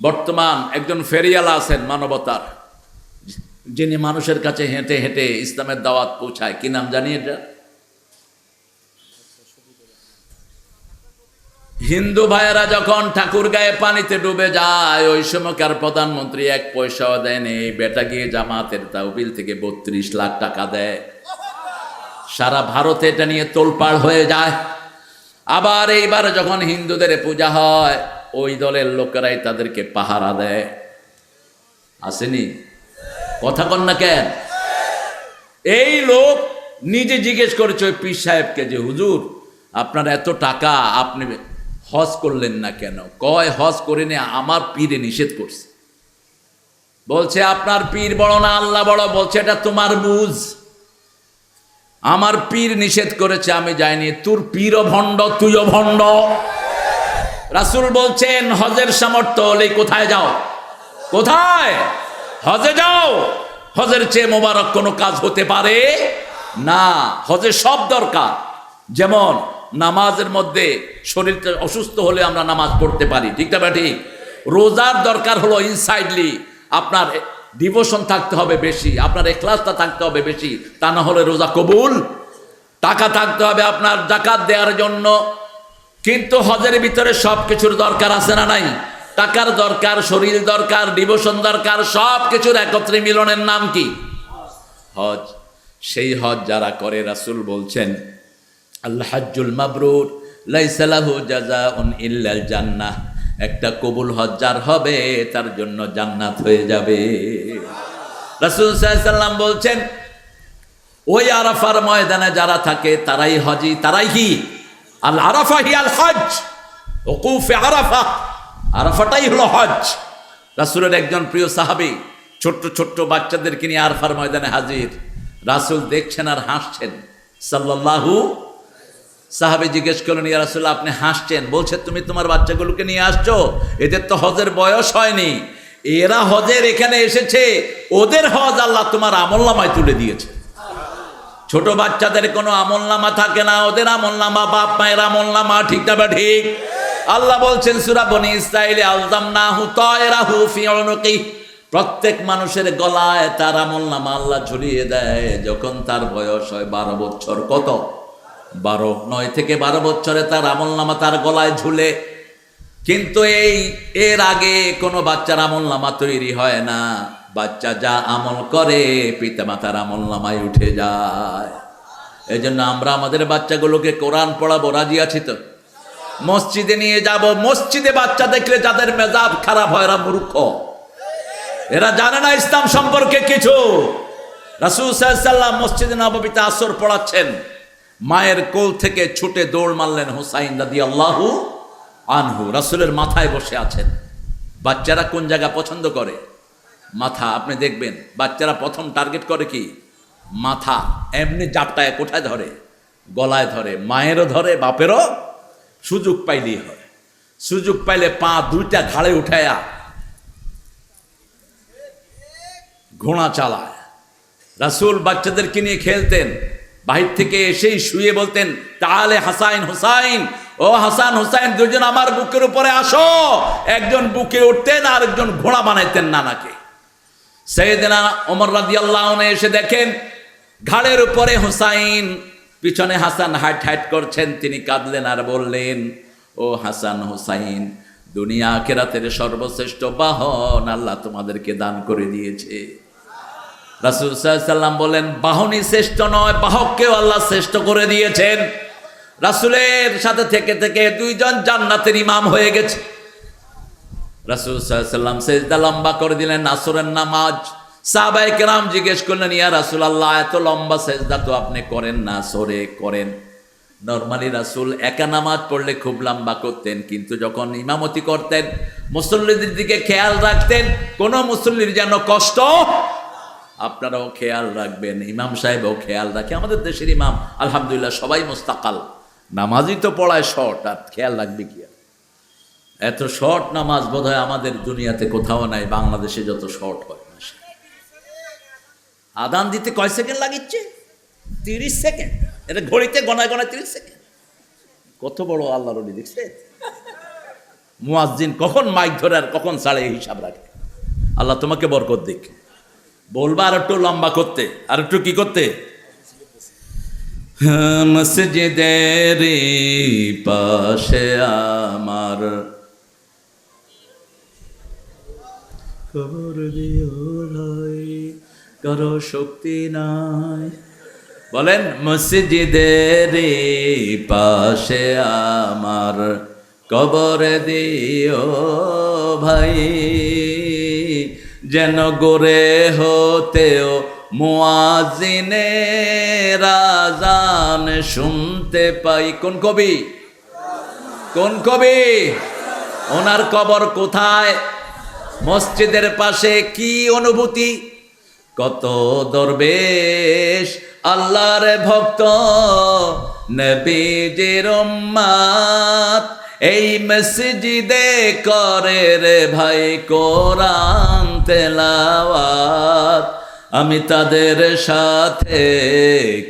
বর্তমান একজন ফেরিয়ালা আছেন মানবতার, যিনি মানুষের কাছে হেঁটে হেঁটে ইসলামের দাওয়াত পৌঁছায়। কি নাম জানি এটা? হিন্দু ভাইয়েরা যখন ঠাকুর গায়ে পানিতে ডুবে যায়, ওই সময়কার প্রধানমন্ত্রী এক পয়সাও দেয়নি বেটা গিয়ে জামাতের তাহবিল থেকে বত্রিশ লাখ টাকা দেয়। সারা ভারতে এটা নিয়ে তোলপাড় হয়ে যায়। আবার এইবার যখন হিন্দুদের পূজা হয় ওই দলের লোকেরাই তাদেরকে পাহারা দেয়। আসেনি? কথা কন না কেন? এই লোক নিজে জিজ্ঞেস করেছে ওই পীর সাহেবকে যে, হুজুর, আপনার এত টাকা আপনি হজ করলেন না কেন? কয় হজ করে নে আমার পীরে নিষেধ করছে? বলছে, আপনার পীর বড় না আল্লাহ বড়? বলছে, এটা তোমার বুঝ। আমার পীর নিষেধ করেছে, আমি যাইনি। তোর পীরও ভণ্ড, তুইও ভণ্ড। রাসুল বলছেন, হজের সামর্থ্য হলে কোথায় যাও? কোথায়? হজে যাও। হজের চেয়ে মোবারক কোনো কাজ হতে পারে না। হজে সব দরকার। যেমন নামাজের মধ্যে শরীরটা অসুস্থ হলে আমরা নামাজ পড়তে পারি। ঠিক না ঠিক? রোজার দরকার হলো ইনসাইডলি আপনার ডিভোশন থাকতে হবে বেশি, আপনার এখলাসটা থাকতে হবে বেশি। তা না হলে রোজা কবুল। টাকা থাকতে হবে আপনার, জাকাত দেওয়ার জন্য। কিন্তু হজের ভিতরে সব কিছুর দরকার আছে না নাই? টাকার দরকার, শরীর দরকার ডিভোশন দরকার সব কিছুর একত্রে মিলনের নাম কি? হজ। সেই হজ যারা করে, রাসূল বলছেন আল্লাহ হাজ্জুল মাবরুর লাইসালাহু জাযাউন ইল্লাল জান্নাহ। একটা কবুল হজ যার হবে, তার জন্য জান্নাত হয়ে যাবে। রাসূল সাল্লাম বলছেন, ওই আরাফার ময়দানে যারা থাকে, তারাই হজি, তারাই কি? আল আরাফা হি আল হজ ওকুফে আরাফা। আরাফাটাই হলো হজ রাসূলের একজন প্রিয় সাহাবী, ছোট্ট ছোট্ট বাচ্চাদেরকে নিয়ে আরফার ময়দানে হাজির। রাসূল দেখছেন আর হাসছেন। সাল্লাল্লাহু সাহাবি জিজ্ঞেস করলেন, ইয়া রাসূল, আপনি হাসছেন? বলছে, তুমি তোমার বাচ্চাগুলোকে নিয়ে আসছো? এদের তো হজের বয়স হয়নি। এরা হজের এখানে এসেছে। ওদের হজ আল্লাহ তোমার আমল্লামায় তুলে দিয়েছে। ছোট বাচ্চাদের কোনো আমল নামা থাকে না, ওদের আমল নামা বাপ মায়ের আমল নামা, ঠিক না ঠিক? আল্লাহ বলছেন, সুরা বনি ইসরাইলে আলজাম না হু তয়রাহু ফি উনুকি। প্রত্যেক মানুষের গলায় তার আমল নামা আল্লাহ ঝুলিয়ে দেয়, যখন তার বয়স হয় বারো বছর। কত? বারো। নয় থেকে বারো বছরে তার আমল নামা তার গলায় ঝুলে। কিন্তু এই, এর আগে কোনো বাচ্চার আমল নামা তৈরি হয় না। বাচ্চা যা আমল করে, পিতামাতার আমল নামায় উঠে যায়। এই জন্য আমরা আমাদের বাচ্চাগুলোকে কোরআন পড়াবো, রাজি আছি তো? মসজিদে নিয়ে যাব, মসজিদে বাচ্চা দেখলে যাদের মেজাব খারাপ হয়, এরা মূর্খ। এরা জানে না ইসলাম সম্পর্কে কিছু। রাসুল সাল্লাম মসজিদে নবমীতে আসর পড়াচ্ছেন। মায়ের কোল থেকে ছুটে দৌড় মারলেন হুসাইন দাদি আল্লাহু আনহু। রাসুলের মাথায় বসে আছেন। বাচ্চারা কোন জায়গা পছন্দ করে? মাথা, আপনি দেখবেন, বাচ্চারা প্রথম টার্গেট করে কি? মাথা, এমনি জাপটায় কোথায় ধরে, গলায় ধরে, মায়েরও ধরে, বাপেরও সুযোগ পাইলেই হয়। সুযোগ পাইলে পা দুইটা ঘাড়ে উঠায়া ঘোড়া চালায়। রাসুল বাচ্চাদেরকে নিয়ে খেলতেন, বাহির থেকে এসেই শুয়ে বলতেন, তাহলে হাসাইন, হোসাইন, ও হাসান, হোসাইন, দুজন আমার বুকের উপরে আসো। একজন বুকে উঠতেন আর একজন ঘোড়া বানাইতেন নানাকে। সেইদিনা ওমর রাদি আল্লাহ এসে দেখেন, ঘাড়ের উপরে হুসাইন, পিছনে হাসান হাইট হাইট করছেন, তিনি কাঁদলেন আর বললেন, ও হাসান হুসাইন, দুনিয়া আখেরাতের সর্বশ্রেষ্ঠ বাহন আল্লাহ তোমাদেরকে দান করে দিয়েছে। রাসুল সাল্লাম বলেন, বাহনই শ্রেষ্ঠ নয়, বাহককেও আল্লাহ শ্রেষ্ঠ করে দিয়েছেন। রাসুলের সাথে থেকে থেকে দুইজন জান্নাতের ইমাম হয়ে গেছে। রাসুল সাল্লাম সেজদা লম্বা করে দিলেন আসরের নামাজ। কেরাম জিজ্ঞেস করলেন, ইয়া রাসুল আল্লাহ এত লম্বা সেজদা তো আপনি করেন না সরে করেন। নর্মালি রাসুল একা নামাজ পড়লে খুব লম্বা করতেন, কিন্তু যখন ইমামতি করতেন, মুসল্লিদের দিকে খেয়াল রাখতেন, কোনো মুসল্লির যেন কষ্ট আপনারাও খেয়াল রাখবেন। ইমাম সাহেবও খেয়াল রাখে, আমাদের দেশের ইমাম, আলহামদুলিল্লাহ, সবাই মোস্তাকাল। নামাজই তো পড়ায় শর্ট, আর খেয়াল রাখবে কি এত শর্ট নামাজ বোধ আমাদের দুনিয়াতে কোথাও নাই বাংলাদেশে যত শর্ট হয় আদান দিতে কয় সেকেন্ড লাগিচ্ছে? তিরিশ সেকেন্ড। এটা ঘড়িতে গনায় গনায় তিরিশ সেকেন্ড। কত বড় আল্লাহ রবি দেখছে মুয়াজ্জিন কখন মাইক ধরে আর কখন ছাড়ে হিসাব রাখে? আল্লাহ তোমাকে বরকত দিক। বলবা আর একটু লম্বা করতে। আর একটু কি করতে? হ্যাঁ, মসজিদের পাশে আমার খবর দিও ভাই, কারও শক্তি নাই। বলেন, মসজিদের পাশে আমার কবর দিও ভাই, যেন গোরে হতেও মুয়াজিনে রাজান শুনতে পাই। কোন কবি? কোন কবি? ওনার কবর কোথায়? মসজিদের পাশে কি অনুভূতি? কত দরবেশ আল্লাহর ভক্ত। এই মসজিদে করে রে ভাই কোরআন তেলাওয়াত। আমি তাদের সাথে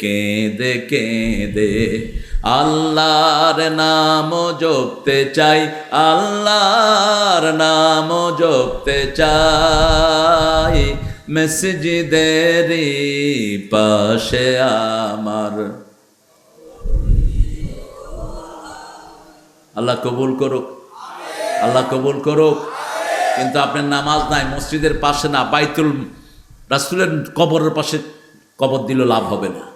কেঁদে কেঁদে আল্লাহর নাম জপতে চাই, আল্লাহর নাম জপতে চাই। মসজিদের পাশে আমার। আল্লাহ কবুল করুক। আল্লাহ কবুল করুক। কিন্তু আপনার নামাজ নাই, মসজিদের পাশে না, বাইতুল রাসুলের কবরের পাশে কবর দিল লাভ হবে না।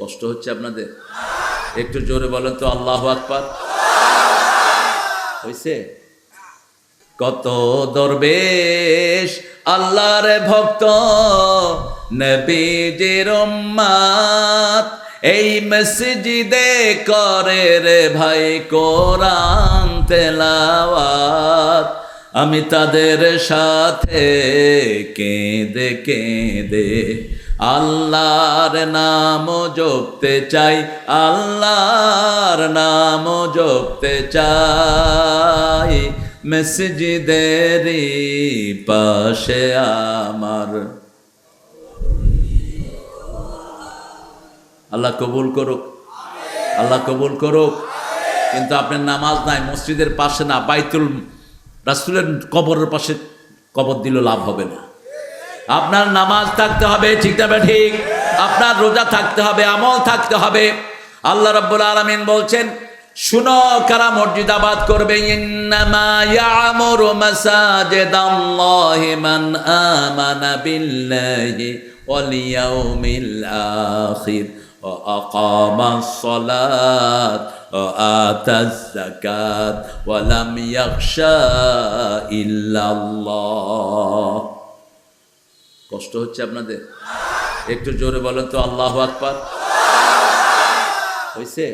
কষ্ট হচ্ছে আপনাদের? একটু জোরে বলেন তো, আল্লাহ আকবার। হয়েছে কত দরবেশ আল্লাহর ভক্ত এই মসজিদে করে রে ভাই কোরআন তেলাওয়াত। আমি তাদের সাথে কেঁদে কেঁদে আল্লাহর নাম জপতে চাই, আল্লাহর নাম জপতে চাই। মসজিদের পাশে আমার। আল্লাহ কবুল করুক। আল্লাহ কবুল করুক। কিন্তু আপনার নামাজ নাই, মসজিদের পাশে না, বাইতুল রাসুলের কবরের পাশে কবর দিল লাভ হবে না। আপনার নামাজ থাকতে হবে, ঠিক তবে ঠিক? আপনার রোজা থাকতে হবে, আমল থাকতে হবে। আল্লাহ রাব্বুল আলামিন বলছেন, শুনো, কারা মসজিদাবাদ করবে? ইন্নামা কষ্ট হচ্ছে আপনাদের? একটু জোরে বলেন তো আল্লাহ আকবার। হয়েছে